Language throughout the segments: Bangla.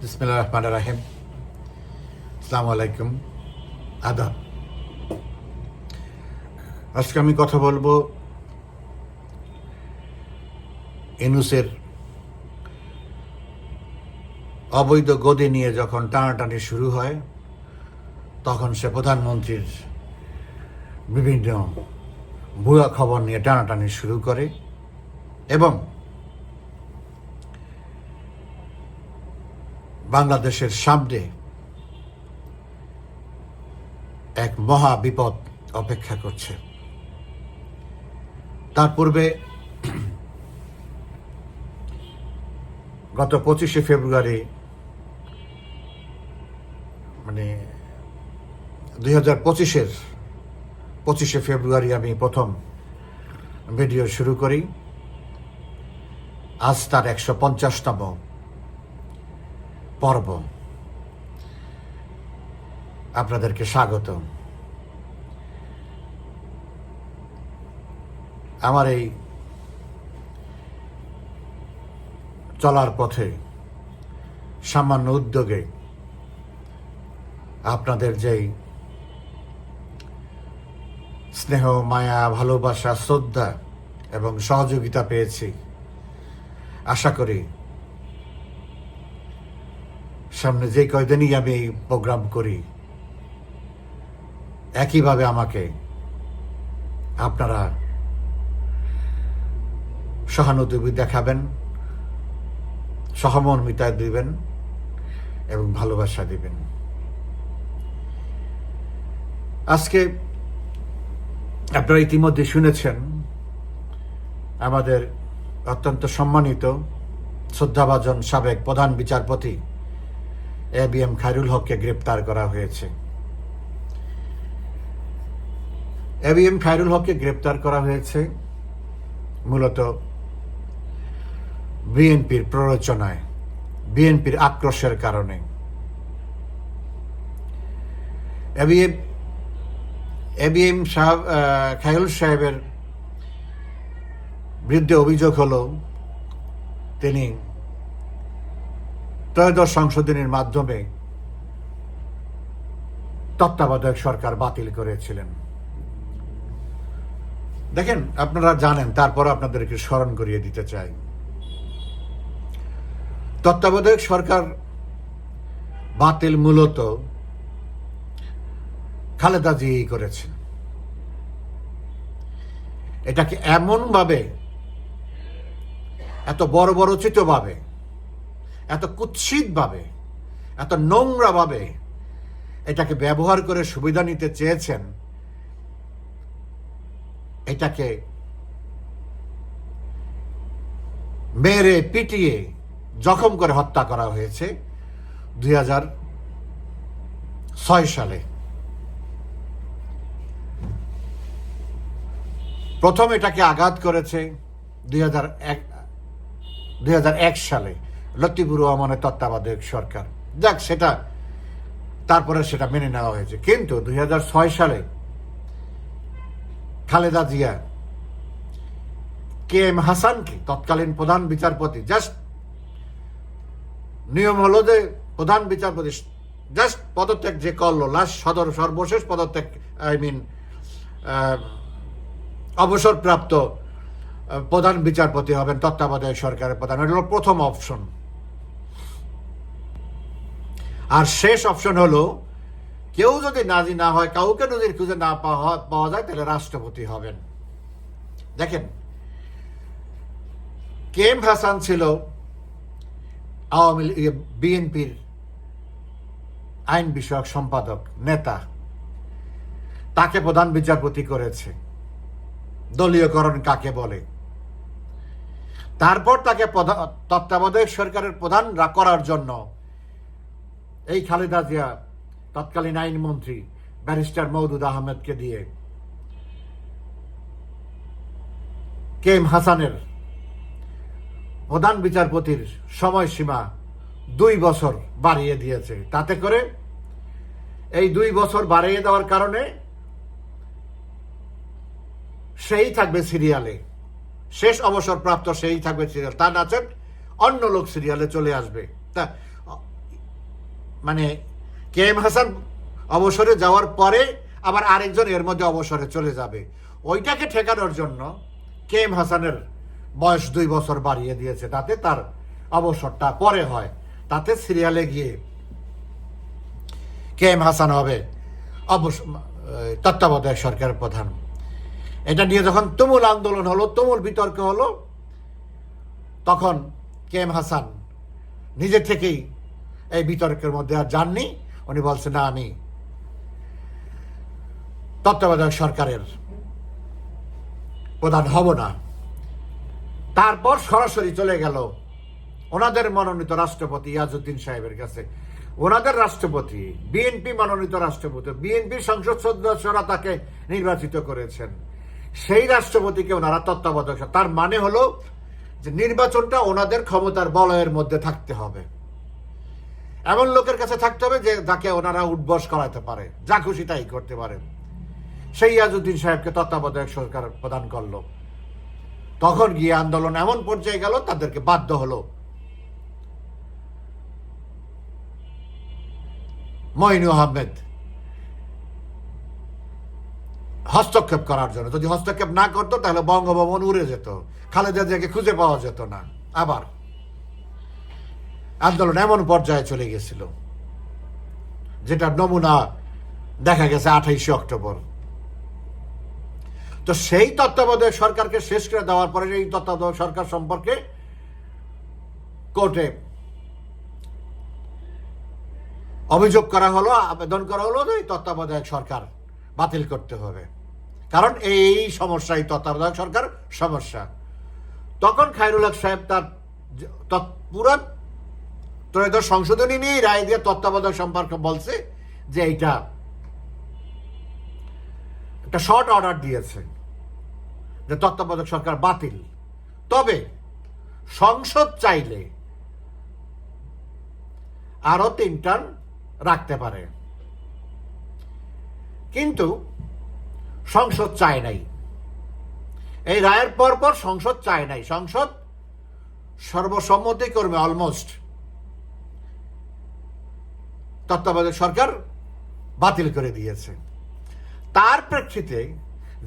বিসমিল্লাহ রহমান রাহিম আলাইকুম আদাব আজকে আমি কথা বলব ইনুসের অবৈধ গদি নিয়ে যখন টানাটানি শুরু হয়, তখন সে প্রধানমন্ত্রীর বিভিন্ন ভুয়া খবর নিয়ে টানাটানি শুরু করে এবং বাংলাদেশের সামনে এক মহা বিপদ অপেক্ষা করছে। তার পূর্বে গত পঁচিশে ফেব্রুয়ারি মানে দুই হাজার পঁচিশের পঁচিশে ফেব্রুয়ারি আমি প্রথম ভিডিও শুরু করি। আজ তার একশো পঞ্চাশতম পর্ব। আপনাদেরকে স্বাগত আমার এই চলার পথে সামান্য উদ্যোগে আপনাদের যেই স্নেহ, মায়া, ভালোবাসা, শ্রদ্ধা এবং সহযোগিতা পেয়েছি, আশা করি সামনে যে কয়দিনই আমি প্রোগ্রাম করি, একইভাবে আমাকে আপনারা সহানুভূতি দেখাবেন, সহমর্মিতা দিবেন এবং ভালোবাসা দিবেন। আজকে আপনারা ইতিমধ্যে শুনেছেন, আমাদের অত্যন্ত সম্মানিত শ্রদ্ধাভাজন সাবেক প্রধান বিচারপতি এ বি এম খায়রুল হককে গ্রেপ্তার করা হয়েছে। এ বি এম খায়রুল হককে গ্রেপ্তার করা হয়েছে মূলত বিএনপির প্ররোচনায়, বিএনপির আক্রোশের কারণে। এবিএম এবিএম সাহেব খায়রুল সাহেবের বিরুদ্ধে অভিযোগ হলো তিনি ত্রয়োদশ সংশোধনীর মাধ্যমে তত্ত্বাবধায়ক সরকার বাতিল করেছিলেন। দেখেন, আপনারা জানেন, তারপর আপনাদেরকে স্মরণ করিয়ে দিতে চাই। তত্ত্বাবধায়ক সরকার বাতিল মূলত খালেদা জিই করেছেন। এটাকে এমনভাবে, এত বড় বড় ভাবে এত কুৎসিতভাবে, এত নোংরাভাবে এটাকে ব্যবহার করে সুবিধা নিতে চেয়েছেন, এটাকে মেরে পিটিয়ে জখম করে হত্যা করা হয়েছে দুই হাজার ছয় সালে। প্রথম এটাকে আঘাত করেছে দুই হাজার এক, দুই হাজার এক সালে। লতিফুর রহমানের তত্ত্বাবধায়ক সরকার। যাক, সেটা তারপরে সেটা মেনে নেওয়া হয়েছে। কিন্তু দুই সালে খালেদা জিয়া, কে এম হাসানকে তৎকালীন প্রধান বিচারপতি, জাস্ট নিয়ম হলো যে প্রধান বিচারপতি, জাস্ট পদত্যাগ যে করল লাস্ট সদর সর্বশেষ পদত্যাগ, আই মিন অবসরপ্রাপ্ত প্রধান বিচারপতি হবেন তত্ত্বাবধায়ক সরকারের প্রধান। এটা হলো প্রথম অপশন। আর শেষ অপশন হলো, কেউ যদি নাজি না হয়, কাউকে নজির খুঁজে না পাওয়া যায়, তাহলে রাষ্ট্রপতি হবেন। দেখেন কে এম হাসান ছিল আওয়ামী বিএনপির আইন বিষয়ক সম্পাদক, নেতা। তাকে প্রধান বিচারপতি করেছে। দলীয়করণ কাকে বলে? তারপর তাকে তত্ত্বাবধায়ক সরকারের প্রধান করার জন্য এই খালেদা জিয়া তৎকালীন আইনমন্ত্রী, ব্যারিস্টার মৌদুদ আহমেদকে দিয়ে কে এম হাসানের প্রধান বিচারপতির সময়সীমা দুই বছর বাড়িয়ে দিয়েছে। তাতে করে এই দুই বছর বাড়িয়ে দেওয়ার কারণে সেই থাকবে সিরিয়ালে। শেষ অবসরপ্রাপ্ত সেই থাকবে সিরিয়াল। তা নাচেন অন্য লোক সিরিয়ালে চলে আসবে। তা মানে কে এম হাসান অবসরে যাওয়ার পরে আবার আরেকজন এর মধ্যে অবসরে চলে যাবে। ওইটাকে ঠেকানোর জন্য কে এম হাসানের বয়স দুই বছর বাড়িয়ে দিয়েছে, তাতে তার অবসরটা পরে হয়। তাতে সিরিয়ালে গিয়ে কে এম হাসান হবে অবশ্য তত্ত্বাবধায়ক সরকার প্রধান। এটা নিয়ে যখন তুমুল আন্দোলন হলো, তুমুল বিতর্ক হলো, তখন কে এম হাসান নিজে থেকেই এই বিতর্কের মধ্যে আর যাননি উনি বলছেন না, আমি তত্ত্বাবধায়ক সরকারের প্রধান হব না। তারপর সরাসরি চলে গেল ওনাদের মনোনীত রাষ্ট্রপতি ইয়াজউদ্দিন সাহেবের কাছে। ওনাদের রাষ্ট্রপতি বিএনপি মনোনীত রাষ্ট্রপতি বিএনপি সংসদ সদস্যরা তাকে নির্বাচিত করেছেন। সেই রাষ্ট্রপতিকে ওনারা তত্ত্বাবধায়ক তার মানে হলো যে নির্বাচনটা ওনাদের ক্ষমতার বলয়ের মধ্যে থাকতে হবে। এমন লোকের কাছে থাকতে হবে যে যাকে ওনারা উদ্বস করাতে পারে। যা খুশি তাই করতে পারে। সেই ইয়াজউদ্দিন সাহেবকে তত্ত্বাবধায়ক সরকার প্রদান করল। তখন গিয়ে আন্দোলন এমন পর্যায়ে গেল, তাদেরকে বাধ্য হলো। মইনু আহমেদ হস্তক্ষেপ করার জন্য। যদি হস্তক্ষেপ না করতো, তাহলে বঙ্গভবন উড়ে যেত। খালেদা জিয়াকে খুঁজে পাওয়া যেত না। আবার আন্দোলন এমন পর্যায়ে চলে গেছিল যেটা নমুনা দেখা গেছে আঠাইশে অক্টোবর। তো সেই তত্ত্বাবধায়ক সরকারকে শেষ করে দেওয়ার পরে এই তত্ত্বাবধায়ক সরকার সম্পর্কে কোর্টে অভিযোগ করা হলো, আবেদন করা হলো যে তত্ত্বাবধায়ক সরকার বাতিল করতে হবে। কারণ এই সমস্যা, এই তত্ত্বাবধায়ক সরকার সমস্যা। তখন খায়রুল হক সাহেব তার পুরো ত্রয়োদশ সংশোধনী নিয়ে রায় দিয়ে তত্ত্বাবধায়ক সম্পর্কে বলছে যে এইটা একটা শর্ট অর্ডার দিয়েছে, যে তত্ত্বাবধায়ক সরকার বাতিল। তবে সংসদ চাইলে আরও তিন টার্ম রাখতে পারে। কিন্তু সংসদ চায় নাই। এই রায়ের পর পর সংসদ চায় নাই। সংসদ সর্বসম্মতিক্রমে অলমোস্ট তত্ত্বাবধায়ক সরকার বাতিল করে দিয়েছে। তার প্রেক্ষিতে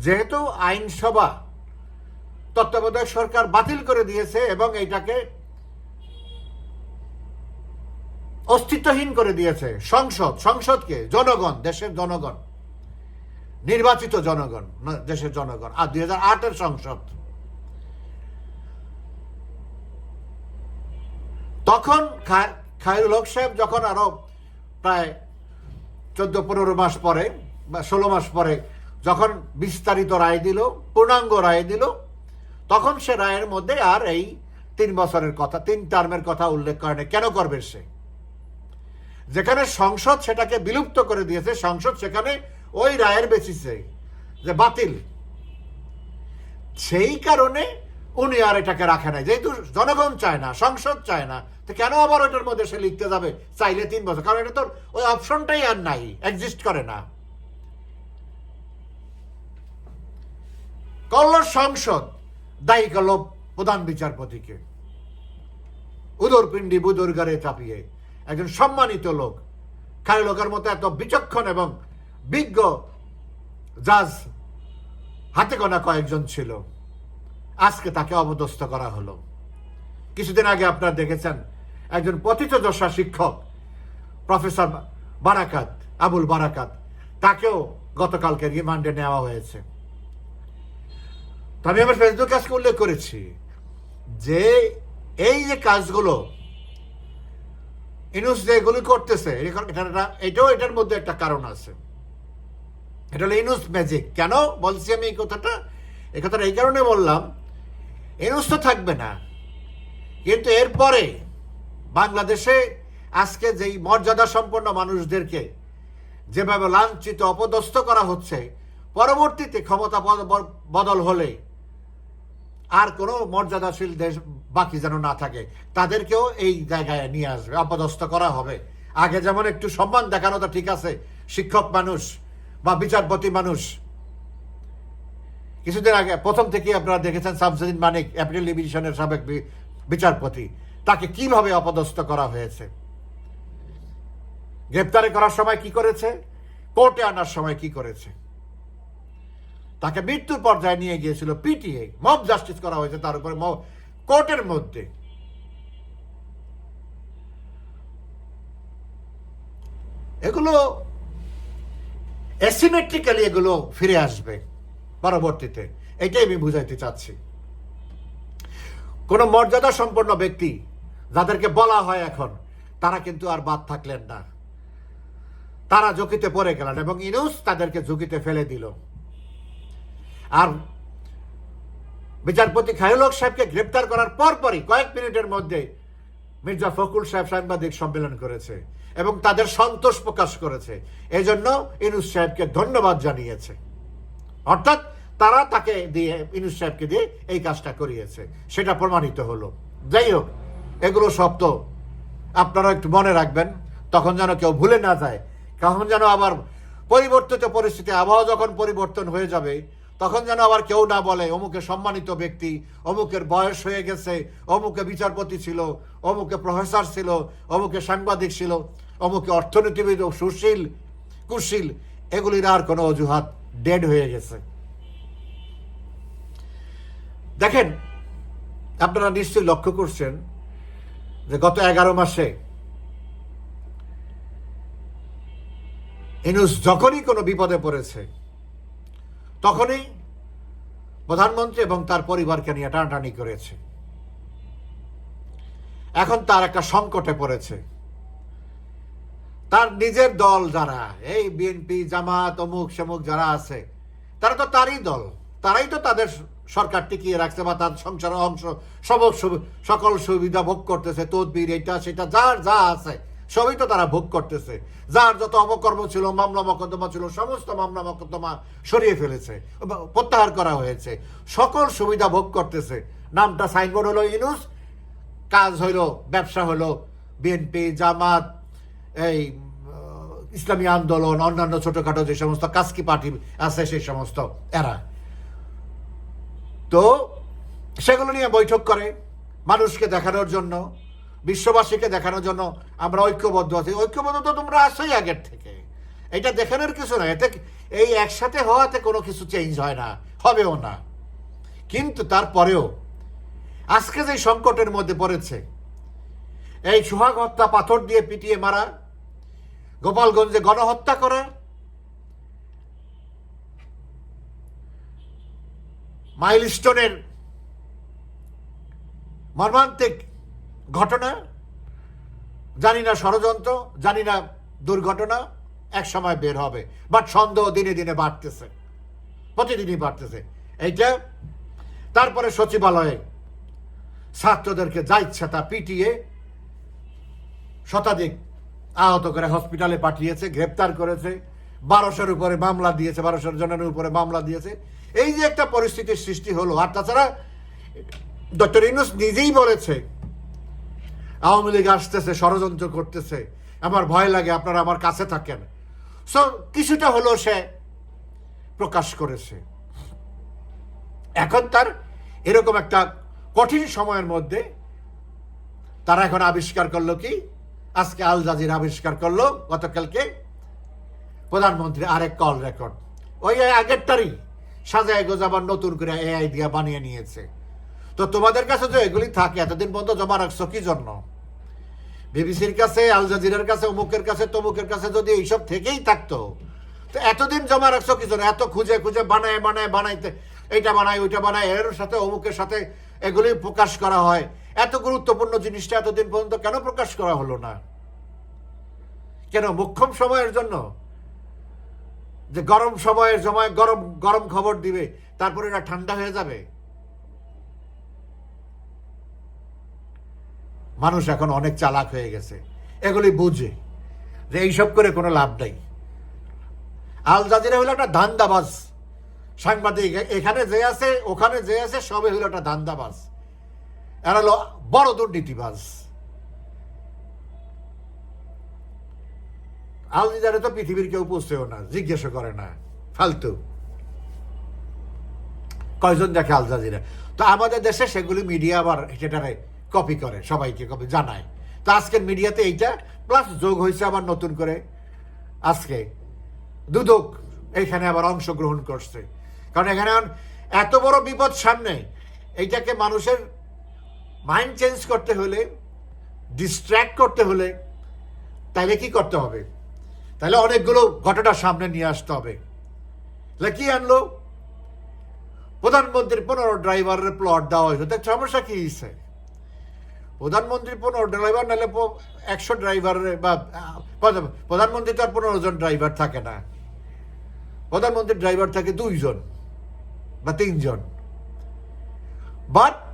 যেহেতু আইনসভা তত্ত্বাবধায়ক সরকার বাতিল করে দিয়েছে এবং এইটাকে অস্তিত্বহীন করে দিয়েছে, সংসদ, সংসদকে, জনগণ, দেশের জনগণ, নির্বাচিত জনগণ দেশের জনগণ। আর দুই হাজার সংসদ। তখন খায়রুল হক সাহেব যখন আরও প্রায় চোদ্দ, পনেরো মাস পরে বা ষোলো মাস পরে যখন বিস্তারিত রায় দিল, পূর্ণাঙ্গ রায় দিল, তখন সে রায়ের মধ্যে আর এই তিন বছরের কথা, তিন টার্মের কথা উল্লেখ করে না। কেন করবে সে যেখানে সংসদ সেটাকে বিলুপ্ত করে দিয়েছে, সংসদ সেখানে ওই রায়ের বেসিসে যে বাতিল সেই কারণে উনি আর এটাকে রাখে নাই। যেহেতু জনগণ চায় না, সংসদ চায় না, তো কেন আবার ওইটার মধ্যে সে লিখতে যাবে? চাইলে তিন বছর। কারণ এটা তো ওই অপশনটাই আর নাই এক্সিস্ট করে না। করল সংসদ, দায়ী করল প্রধান বিচারপতিকে। উদরপিণ্ডি বুদুরগারে চাপিয়ে একজন সম্মানিত লোক। খালি লোকের মতো এত বিচক্ষণ এবং বিজ্ঞ জাজ হাতে গোনা কয়েকজন ছিল। আজকে তাকে অবদস্ত করা হলো। কিছুদিন আগে আপনারা দেখেছেন একজন পতিত দশা শিক্ষক, প্রফেসর বারাকাত, আবুল বারাকাত, তাকেও গতকালকে রিমান্ডে নেওয়া হয়েছে। আমি আমার ফেসবুক আজকে উল্লেখ করেছি যে এই যে কাজগুলো ইনুস যে এগুলি করতেছে এটা- এটা- এটাও এটার মধ্যে একটা কারণ আছে। এটা হলো ইনুস ম্যাজিক কেন? বলছি আমি এই কথাটা? এই কথাটা এই কারণে বললাম ইনুস তো থাকবে না। কিন্তু এরপরে বাংলাদেশে আজকে যেই মর্যাদা সম্পন্ন মানুষদেরকে যেভাবে লাঞ্ছিত, অপদস্থ করা হচ্ছে, পরবর্তীতে ক্ষমতা বদ- বদ- বদল হলে আর কোনো মর্যাদাশীল দেশ বাকি যেন না থাকে, তাদেরকেও এই জায়গায় নিয়ে আসবে, অপদস্থ করা হবে। আগে যেমন একটু সম্মান দেখানো তো ঠিক আছে, শিক্ষক মানুষ বা বিচারপতি মানুষ কিছুদিন আগে, প্রথম থেকে আপনারা দেখেছেন শামসুদ্দিন মানিক অ্যাপিল ডিভিশনের সাবেক বিচারপতি। তাকে কীভাবে অপদস্থ করা হয়েছে? গ্রেপ্তারি করার সময় কি করেছে? কোর্টে আনার সময় কি করেছে? তাকে মৃত্যুর পর্যায়ে নিয়ে গিয়েছিল পিটিএ মব জাস্টিস করা হয়েছে তার উপরে কোর্টের মধ্যে। এগুলো অ্যাসিমেট্রিক্যালি এগুলো ফিরে আসবে। পরবর্তীতে। এটাই আমি বুঝাইতে চাচ্ছি। কোনো মর্যাদা সম্পন্ন ব্যক্তি যাদেরকে বলা হয় এখন, তারা কিন্তু আর বাদ থাকলেন না। তারা ঝুঁকিতে পড়ে গেলেন এবং ইনুস তাদেরকে ঝুঁকিতে ফেলে দিল। আর বিচারপতি খায়ুলক সাহেবকে গ্রেপ্তার করার পরপরই কয়েক মিনিটের মধ্যে মির্জা ফখরুল সাহেব সাংবাদিক সম্মেলন করেছে এবং তাদের সন্তোষ প্রকাশ করেছে। এজন্য ইনুস সাহেবকে ধন্যবাদ জানিয়েছে। অর্থাৎ তারা তাকে দিয়ে, ইনুস সাহেবকে দিয়ে এই কাজটা করিয়েছে। সেটা প্রমাণিত হলো। যাই হোক, এগুলো তো আপনারা একটু মনে রাখবেন, তখন যেন কেউ ভুলে না যায়। কখন যেন আবার পরিবর্তিত পরিস্থিতি, আবহাওয়া যখন পরিবর্তন হয়ে যাবে, তখন যেন আবার কেউ না বলে, অমুকে সম্মানিত ব্যক্তি, অমুকের বয়স হয়ে গেছে, অমুকে বিচারপতি ছিল, অমুকে প্রফেসর ছিল, অমুকে সাংবাদিক ছিল, অমুকে অর্থনীতিবিদ ও সুশীল, কুশীল, এগুলির আর কোনো অজুহাত ডেড হয়ে গেছে। দেখেন, আপনারা নিশ্চয়ই লক্ষ্য করছেন যে গত এগারো মাসে ইনুস যখনই কোনো বিপদে পড়েছে, তখনই প্রধানমন্ত্রী এবং তার পরিবারকে নিয়ে টানাটানি করেছে। এখন তার একটা সংকটে পড়েছে। তার নিজের দল যারা, এই বিএনপি জামাত, অমুক, সেমুক যারা আছে, তারা তো তারই দল, তারাই তো তাদের সরকার টিকিয়ে রাখছে বা তার সংসার অংশ সব, সকল সুবিধা ভোগ করতেছে, তদবির, এটা, সেটা, যার যা আছে, সবই তো তারা ভোগ করতেছে। যার যত অপকর্ম ছিল, মামলা, মকদ্দমা ছিল, সমস্ত মামলা, মকদ্দমা সরিয়ে ফেলেছে প্রত্যাহার করা হয়েছে। সকল সুবিধা ভোগ করতেছে। নামটা সাইনবোর্ড হলো ইনুস, কাজ হইল ব্যবসা হলো বিএনপি জামাত এই ইসলামী আন্দোলন, অন্যান্য ছোটখাটো যে সমস্ত কাস্কি পার্টি আছে, সেই সমস্ত এরা। তো সেগুলো নিয়ে বৈঠক করে মানুষকে দেখানোর জন্য, বিশ্ববাসীকে দেখানোর জন্য আমরা ঐক্যবদ্ধ আছি। ঐক্যবদ্ধ তো তোমরা আসোই আগের থেকে। এটা দেখানোর কিছু না এতে এই একসাথে হওয়াতে কোনো কিছু চেঞ্জ হয় না, হবেও না। কিন্তু তারপরেও আজকে যে সংকটের মধ্যে পড়েছে, এই সোহাগ হত্যা পাথর দিয়ে পিটিয়ে মারা গোপালগঞ্জে গণহত্যা করা। মাইলস্টোনের মর্মান্তিক ঘটনা, জানি না ষড়যন্ত্র, জানি না দুর্ঘটনা, এক সময় বের হবে বাট সন্দেহ দিনে দিনে বাড়তেছে, প্রতিদিনই বাড়তেছে। এইটা তারপরে সচিবালয়ে ছাত্রদেরকে যা ইচ্ছা তা পিটিয়ে শতাধিক আহত করে হসপিটালে পাঠিয়েছে, গ্রেপ্তার করেছে, বারোশোর উপরে মামলা দিয়েছে, বারোশোর জনের উপরে মামলা দিয়েছে। এই যে একটা পরিস্থিতির সৃষ্টি হলো, আর তাছাড়া ডক্টর ইনুস নিজেই বলেছে, আওয়ামী লীগ আসতেছে, ষড়যন্ত্র করতেছে, আমার ভয় লাগে, আপনারা আমার কাছে থাকেন। সো কিছুটা হলো সে প্রকাশ করেছে। এখন তার এরকম একটা কঠিন সময়ের মধ্যে তারা এখন আবিষ্কার করল কি আজকে আল জাজির আবিষ্কার করল গতকালকে। প্রধানমন্ত্রী আরেক কল রেকর্ড ওই আগেরটারই সাজায় গোজাবার নতুন করে এআই দিয়া বানিয়ে নিয়েছে। তো তোমাদের কাছে যে এগুলি থাকে, এতদিন পর্যন্ত জমা রাখছো কি জন্য? বিবিসির কাছে, আল জাজিরার কাছে, অমুকের কাছে, তমুকের কাছে যদি এইসব থেকেই থাকতো, তো এতদিন জমা রাখছো কি জন্য? এত খুঁজে খুঁজে বানায় বানায়, বানাইতে, এইটা বানায়, ওইটা বানায়, এর সাথে অমুকের সাথে এগুলি প্রকাশ করা হয়। এত গুরুত্বপূর্ণ জিনিসটা এতদিন পর্যন্ত কেন প্রকাশ করা হলো না? কেন মুখ্যম সময়ের জন্য? যে গরম সময়ের সময় গরম গরম খবর দিবে, তারপরে এটা ঠান্ডা হয়ে যাবে? মানুষ এখন অনেক চালাক হয়ে গেছে। এগুলি বুঝে যে এইসব করে কোনো লাভ নাই। আল জাজিরা হলো একটা ধান্দাবাজ সাংবাদিক। এখানে যে আছে, ওখানে যে আছে সবে হলো একটা ধান্দাবাজ। এরা হলো বড় দুর্নীতিবাজ। আল জাজিরা তো পৃথিবীর কেউ পুষতেও না, জিজ্ঞেস করে না, ফালতু। কয়জন দেখে আল জাজিরা? তো আমাদের দেশে সেগুলি মিডিয়া আবার সেটারে কপি করে, সবাইকে কপি জানায়। তো আজকের মিডিয়াতে এইটা প্লাস যোগ হয়েছে আবার নতুন করে আজকে। দুদক এখানে আবার অংশগ্রহণ করছে। কারণ এখানে এত বড় বিপদ সামনে, এইটাকে মানুষের মাইন্ড চেঞ্জ করতে হলে ডিস্ট্র্যাক্ট করতে হলে, তাইলে কি করতে হবে? তাহলে অনেকগুলো ঘটনা সামনে নিয়ে আসতে হবে। তাহলে কি আনলো? প্রধানমন্ত্রীর পনেরো ড্রাইভারের প্লট দেওয়া হয়েছে। তার সমস্যা কি হয়েছে প্রধানমন্ত্রী পনেরো ড্রাইভার নাহলে একশো ড্রাইভারের বা প্রধান- প্রধানমন্ত্রী তো আর পনেরো জন ড্রাইভার থাকে না। প্রধানমন্ত্রীর ড্রাইভার থাকে দুইজন বা তিনজন। বাট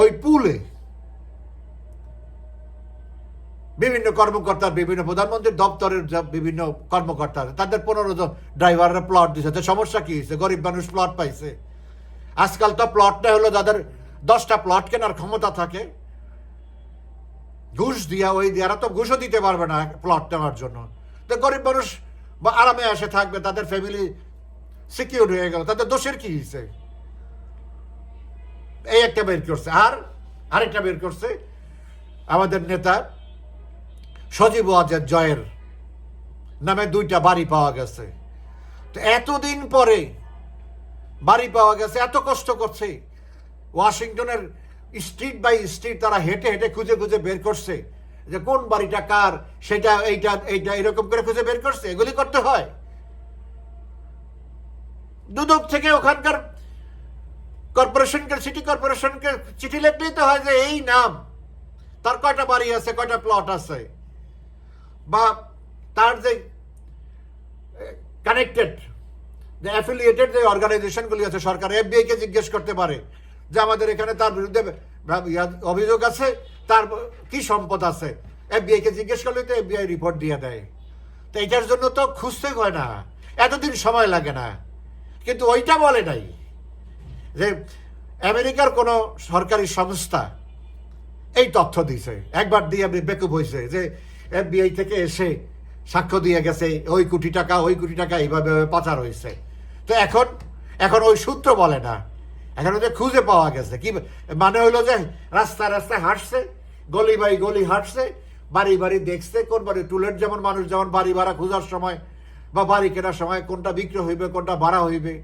ওই পুলে বিভিন্ন কর্মকর্তা, বিভিন্ন প্রধানমন্ত্রীর দপ্তরের বিভিন্ন কর্মকর্তা তাদের পনেরো জন ড্রাইভাররা প্লট দিচ্ছে তো সমস্যা কি হয়েছে? গরিব মানুষ প্লট পাইছে। আজকাল তো প্লটটা হলো যাদের দশটা প্লট কেনার ক্ষমতা থাকে, ঘুষ দিয়া, ওই দিয়া, এরা তো ঘুষও দিতে পারবে না প্লট নেওয়ার জন্য। তো গরিব মানুষ বা আরামে এসে থাকবে, তাদের ফ্যামিলি সিকিউর হয়ে গেল। তাদের দোষের কি হয়েছে? এই একটা বের করছে, আর আরেকটা বের করছে। আমাদের নেতা সজীব ওয়াজেদ জয়ের নামে দুইটা বাড়ি পাওয়া গেছে। তো এতদিন পরে বাড়ি পাওয়া গেছে, এত কষ্ট করছে। ওয়াশিংটনের স্ট্রিট বাই স্ট্রিট তারা হেঁটে হেঁটে খুঁজে খুঁজে বের করছে যে কোন বাড়িটা কার, সেটা, এইটা এইটা এরকম করে খুঁজে বের করছে, এগুলি করতে হয়। দুদক থেকে ওখানকার কর্পোরেশনকে, সিটি কর্পোরেশনকে চিঠি লিখলেই তো হয় যে এই নাম। তার কয়টা বাড়ি আছে, কয়টা প্লট আছে? বা তার যে কানেক্টেড যে অ্যাফিলিয়েটেড যে অর্গানাইজেশনগুলি আছে সরকার এফবিআই কে জিজ্ঞেস করতে পারে যে আমাদের এখানে তার বিরুদ্ধে অভিযোগ আছে, তার কি সম্পদ আছে? এফবিআই কে জিজ্ঞেস করলে তো এফবিআই রিপোর্ট দিয়ে দেয়। তো এটার জন্য তো খুঁজতে হয় না। এতদিন সময় লাগে না। কিন্তু ওইটা বলে নাই। যে আমেরিকার কোনো সরকারি সংস্থা এই তথ্য দিছে একবার দিয়ে আপনি বেকুব হয়েছে যে এফবিআই থেকে এসে সাক্ষ্য দিয়ে গেছে, ওই কোটি টাকা, ওই কোটি টাকা এইভাবে পাচার হয়েছে। তো এখন এখন ওই সূত্র বলে না। এখন ওদের খুঁজে পাওয়া গেছে। কি মানে হইল যে রাস্তায় রাস্তায় হাঁটছে, গলি বাই গলি হাঁটছে, বাড়ি বাড়ি দেখছে, কোন বাড়ি টুলেট যেমন মানুষ যেমন বাড়ি ভাড়া খোঁজার সময় বা বাড়ি কেনার সময় কোনটা বিক্রি হইবে, কোনটা ভাড়া হইবে।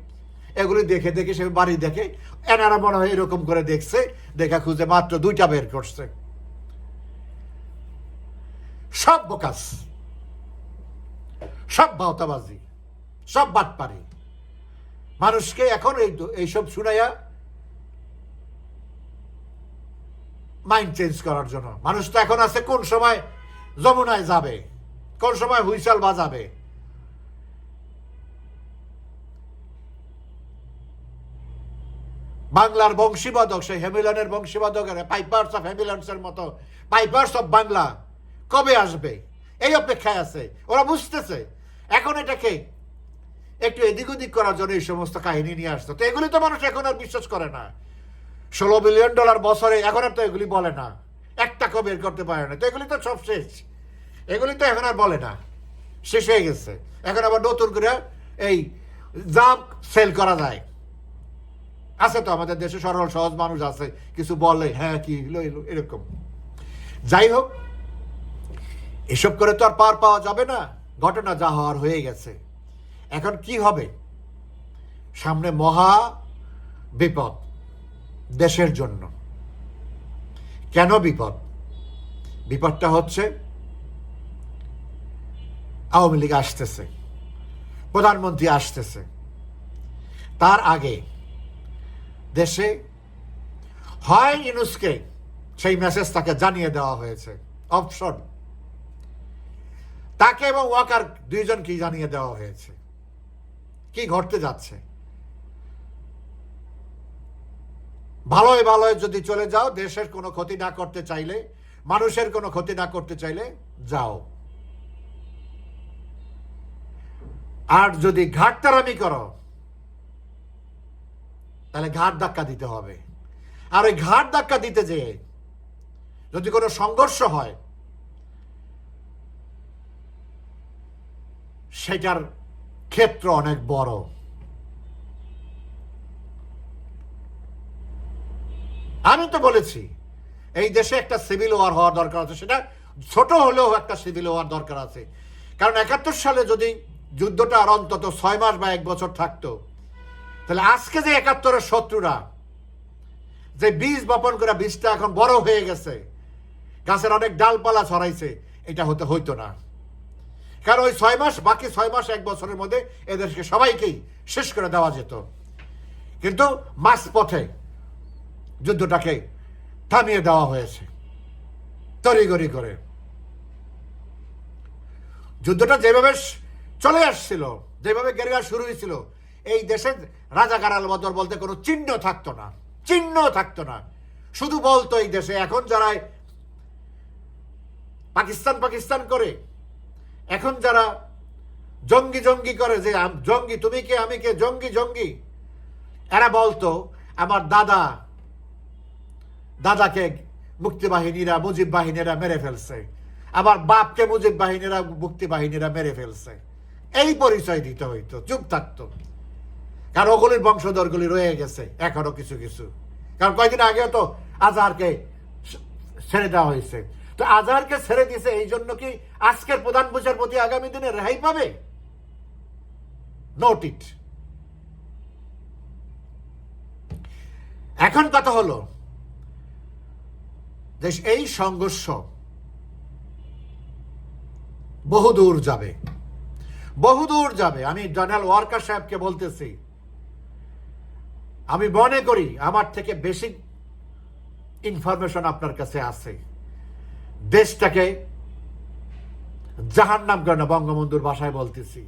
এগুলি দেখে দেখে সে বাড়ি দেখে, এনারা মনে হয় এরকম করে দেখছে, দেখা খুঁজে মাত্র দুইটা বের করছে। সব বোকাস, সব ভাওতাবাজি সব বাটপারি। মানুষকে এখন এই এইসব শুনাইয়া মাইন্ড চেঞ্জ করার জন্য। মানুষ তো এখন আছে কোন সময় যমুনায় যাবে, কোন সময় হুইসাল বাজাবে। বাংলার বংশীবাদক, সেই হেমিলনের বংশীবাদকের পাইপার্স অফ হেমিলন্সের মতো। Pipers of Bangla. কবে আসবে? এই অপেক্ষায় আছে। ওরা বুঝতেছে। এখন এটাকে একটু এদিক ওদিক করার জন্য এই সমস্ত কাহিনী নিয়ে আসতো তো এগুলি তো মানুষ এখন আর বিশ্বাস করে না। ষোলো বিলিয়ন ডলার বছরে এখন আর তো এগুলি বলে না। একটা বের করতে পারে না। তো এগুলি তো সব শেষ। এগুলি তো এখন আর বলে না। শেষ হয়ে গেছে। এখন আবার নতুন করে এই জাম সেল করা যায়। আছে তো, আমাদের দেশে সরল, সহজ মানুষ আছে, কিছু বলে হ্যাঁ কি হলো এলো এরকম। যাই হোক, এসব করে তো আর পার পাওয়া যাবে না। ঘটনা যা হওয়ার হয়ে গেছে। এখন কি হবে? সামনে মহা বিপদ দেশের জন্য। কেন বিপদ? বিপদটা হচ্ছে, আওয়ামী লীগ আসতেছে, প্রধানমন্ত্রী আসতেছে। তার আগে দেশে হয় ইনুসকে, সেই মেসেজ তাকে জানিয়ে দেওয়া হয়েছে। অপশন তাকে এবং ওয়াকার দুইজনকে জানিয়ে দেওয়া হয়েছে। কি ঘটতে যাচ্ছে? ভালোই ভালোই যদি চলে যাও, দেশের কোনো ক্ষতি না করতে চাইলে, মানুষের কোনো ক্ষতি না করতে চাইলে, যাও। আর যদি ঘাটতারামি করো তাহলে ঘাট ধাক্কা দিতে হবে। আর ওই ঘাট ধাক্কা দিতে যেয়ে যদি কোনো সংঘর্ষ হয়, সেটার ক্ষেত্র অনেক বড়। আমি তো বলেছি, এই দেশে একটা সিভিল ওয়ার হওয়ার দরকার আছে, সেটা ছোট হলেও একটা সিভিল ওয়ার দরকার আছে। কারণ একাত্তর সালে যদি যুদ্ধটা আর অন্তত ছয় মাস বা এক বছর থাকতো তাহলে আজকে যে একাত্তরের শত্রুরা, যে বীজ বপন করে বীজটা এখন বড় হয়ে গেছে, গাছের অনেক ডালপালা ছড়াইছে, এটা হতে হইতো না। কারণ ওই ছয় মাস, বাকি ছয় মাস, এক বছরের মধ্যে এদেরকে সবাইকেই শেষ করে দেওয়া যেত। কিন্তু মাস পথে যুদ্ধটাকে থামিয়ে দেওয়া হয়েছে তড়িগড়ি করে। যুদ্ধটা যেভাবে চলে আসছিল, যেভাবে গেরিয়া শুরু হয়েছিল এই দেশে রাজাকার আলবদর বলতে কোনো চিহ্ন থাকতো না, চিহ্ন থাকতো না। শুধু বলতো এই দেশে, এখন যারা পাকিস্তান পাকিস্তান করে, এখন যারা জঙ্গি জঙ্গি করে, যে জঙ্গি, তুমি কে, আমি কে, জঙ্গি জঙ্গি, এরা বলতো, আমার দাদা, দাদাকে মুক্তি বাহিনীরা মুজিব বাহিনীরা মেরে ফেলছে। আমার বাপকে মুজিব বাহিনীরা মুক্তি বাহিনীরা মেরে ফেলছে। এই পরিচয় দিতে হইতো, চুপ থাকতো। কারণ ওগুলির বংশধরগুলি রয়ে গেছে, এখনও কিছু কিছু। কারণ কয়েকদিন আগেও তো আজহারকে ছেড়ে দেওয়া হয়েছে। তো আজহারকে ছেড়ে দিয়েছে, এই জন্য কি আজকের প্রধান বিচারপতি আগামী দিনে রেহাই পাবে? নোট ইট এখন কথা হলো যে এই সংঘর্ষ বহুদূর যাবে। বহুদূর যাবে। আমি জেনারেল ওয়ার্কার সাহেবকে বলতেছি আমি মনে করি আমার থেকে বেশি ইনফরমেশন আপনার কাছে আছে। দেশটাকে জাহান নাম করে না বঙ্গবন্ধুর ভাষায় বলতেছি?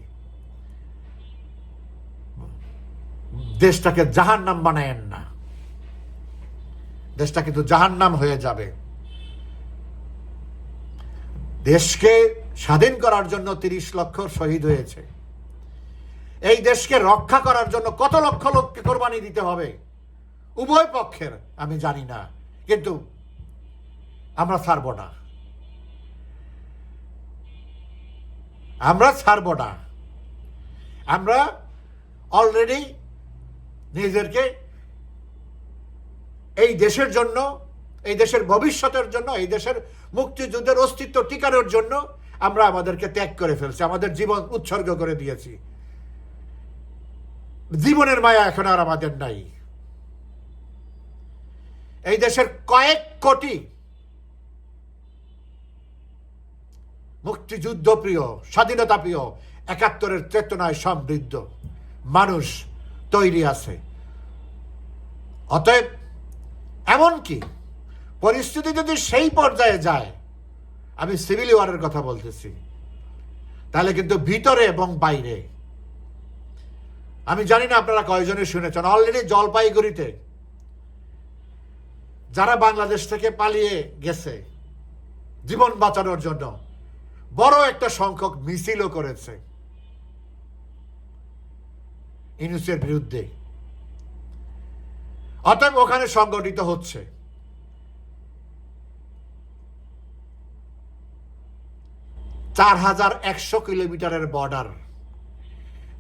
দেশটাকে জাহান নাম বানায়েন না। দেশটা কিন্তু জাহান নাম হয়ে যাবে। দেশকে স্বাধীন করার জন্য তিরিশ লক্ষ শহীদ হয়েছে। এই দেশকে রক্ষা করার জন্য কত লক্ষ লোককে কোরবানি দিতে হবে? উভয় পক্ষের, আমি জানি না। কিন্তু আমরা ছাড়ব না। আমরা ছাড়ব না। আমরা অলরেডি নিজেদেরকে এই দেশের জন্য, এই দেশের ভবিষ্যতের জন্য, এই দেশের মুক্তিযুদ্ধের অস্তিত্ব টিকানোর জন্য আমরা আমাদেরকে ত্যাগ করে ফেলছি, আমাদের জীবন উৎসর্গ করে দিয়েছি। জীবনের মায়া এখন আর আমাদের নাই। এই দেশের কয়েক কোটি মুক্তিযুদ্ধ প্রিয়, স্বাধীনতা প্রিয়, একাত্তরের চেতনায় সমৃদ্ধ মানুষ তৈরি আছে। অতএব এমনকি পরিস্থিতি যদি সেই পর্যায়ে যায়, আমি সিভিল ওয়ারের কথা বলতেছি, তাহলে কিন্তু ভিতরে এবং বাইরে আমি জানি না আপনারা কয়জনে শুনেছেন। অলরেডি জলপাইগুড়িতে যারা বাংলাদেশ থেকে পালিয়ে গেছে জীবন বাঁচানোর জন্য, বড় একটা সংখ্যক মিছিলও করেছে ইনুসের বিরুদ্ধে। অতএব ওখানে সংগঠিত হচ্ছে। চার হাজার একশো কিলোমিটারের বর্ডার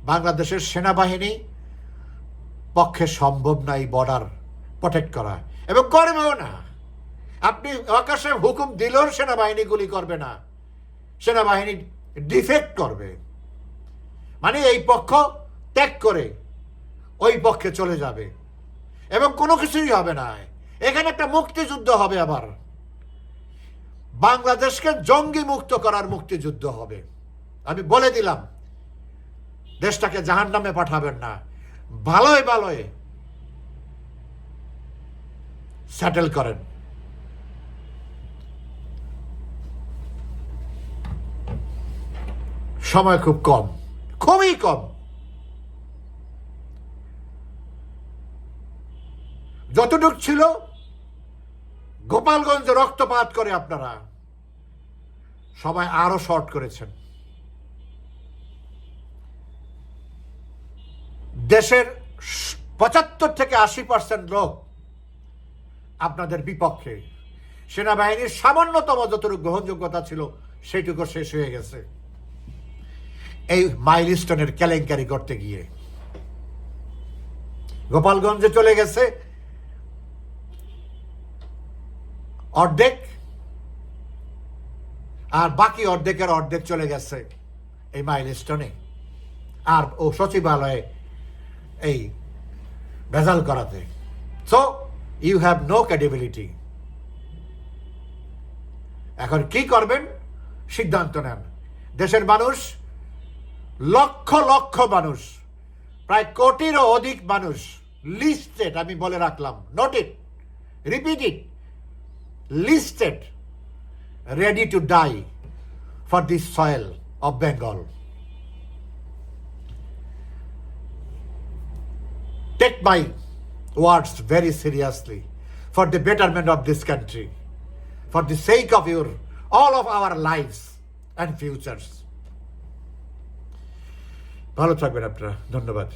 বাংলাদেশের সেনাবাহিনী পক্ষে সম্ভব নাই বর্ডার প্রোটেক্ট করা। এবং করবেও না। আপনি আকাশে হুকুম দিলেও সেনাবাহিনী গুলি করবে না। সেনাবাহিনী ডিফেক্ট করবে। মানে এই পক্ষ ত্যাগ করে ওই পক্ষে চলে যাবে। এবং কোনো কিছুই হবে না। এখানে একটা মুক্তিযুদ্ধ হবে আবার। বাংলাদেশকে জঙ্গি মুক্ত করার মুক্তিযুদ্ধ হবে। আমি বলে দিলাম দেশটাকে জাহান নামে পাঠাবেন না। ভালোই ভালোই সেটেল করেন। সময় খুব কম, খুবই কম। যতটুক ছিল, গোপালগঞ্জে রক্তপাত করে আপনারা। সময় আরও শর্ট করেছেন। দেশের পঁচাত্তর থেকে আশি পার্সেন্ট লোক আপনাদের বিপক্ষে। সেনাবাহিনীর সামান্যতম যতটুকু গ্রহণযোগ্যতা ছিল সেটুকু শেষ হয়ে গেছে। এই মাইলস্টোনের কেলেঙ্কারি করতে গিয়ে। গোপালগঞ্জে চলে গেছে। অর্ধেক। আর বাকি অর্ধেকের অর্ধেক চলে গেছে এই মাইলস্টোনে। আর ও সচিবালয়ে এই, ভেজাল করাতে। So you have no credibility এখন কি করবেন? সিদ্ধান্ত নেন। দেশের মানুষ, লক্ষ লক্ষ মানুষ, প্রায় কোটিরও অধিক মানুষ লিস্টেড আমি বলে রাখলাম note it repeat it listed ready to die for this soil of Bengal. Take my words very seriously for the betterment of this country, for the sake of your all of our lives and futures. ভালো থাকবেন আপনারা ধন্যবাদ